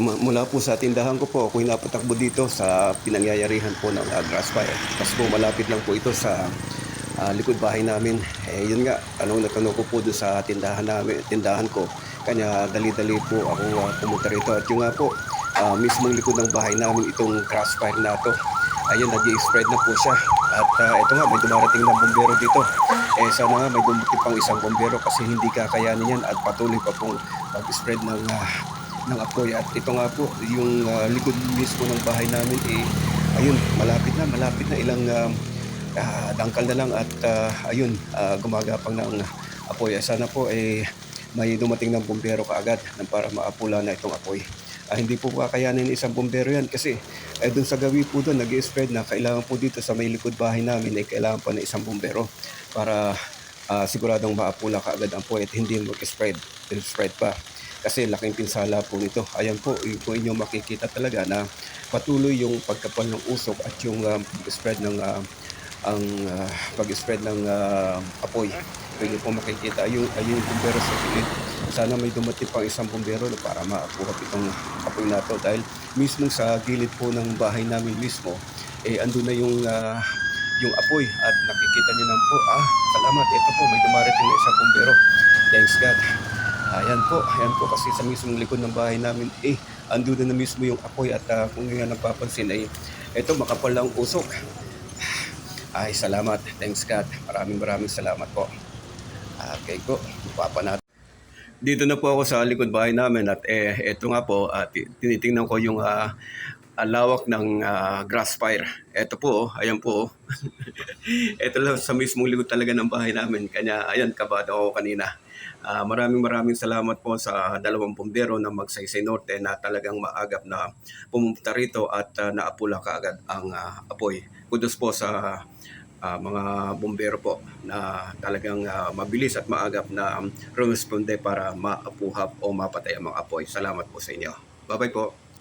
Mula po sa tindahan ko po, ako'y napatakbo dito sa pinangyayarihan po ng uh, grass fire. Tapos po malapit lang po ito sa ah, likod bahay namin. Eh yun nga, tanong na tanong ko po doon sa tindahan namin, tindahan ko. Kanya dali-dali po ako ah, pumunta rito. At yung nga po, ah, mismong likod ng bahay namin itong grass fire na to. Ayun, nag-spread na po siya. At ah, ito nga, may dumarating na bombero dito. Eh sana nga may dumating pang isang bombero kasi hindi kakayanin yan at patuloy pa pong mag-spread ng ah, ng apoy. At ito nga po yung ah, likod mismo ng bahay namin eh ayun malapit na malapit na ilang ah, ah, dangkal na lang at ah, ayun ah, gumagapang ng apoy. Sana po eh may dumating ng bombero kaagad na para maapula na itong apoy. Ah, hindi po kakayanin ng isang bombero yan kasi eh, dun sa gawi po doon nag spread na. Kailangan po dito sa may likod bahay namin ay kailangan pa ng isang bombero para ah, siguradong maapula kaagad ang at hindi mag-spread spread pa kasi laking pinsala po nito. Ayan po, po inyong makikita talaga na patuloy yung pagkapal ng usok at yung um, spread ng ah, ang ah, pag-spread ng ah, apoy. Pwede po makikita yung ayun yung bumbero sa gilid. Sana may dumating pang isang bumbero para maapuhat itong apoy na to dahil mismo sa gilid po ng bahay namin mismo eh andun na yung ah, yung apoy at nakikita niyo naman po ah salamat ito po may dumarating na isang bumbero thanks God Ayan po, ayan po kasi sa mismong likod ng bahay namin, eh, ando na, na mismo yung apoy at ah, kung nga napapansin ay, ito makapal lang usok. Ay, salamat. Thanks God. Maraming maraming salamat po. Okay po, papa natin. Dito na po ako sa likod bahay namin at eh, ito nga po, at tinitingnan ko yung ah, ah, lawak ng ah, grass fire. Ito po, oh, ayan po. oh. ito lang sa mismong likod talaga ng bahay namin. Kanya, ayan, kabado ako kanina. Ah, maraming maraming salamat po sa dalawang bombero ng Magsaysay Norte na talagang maagap na pumunta rito at ah, naapula kaagad ang ah, apoy. Kudos po sa ah, mga bombero po na talagang ah, mabilis at maagap na um, rumisponde para maapuhap o mapatay ang mga apoy. Salamat po sa inyo. Bye-bye po.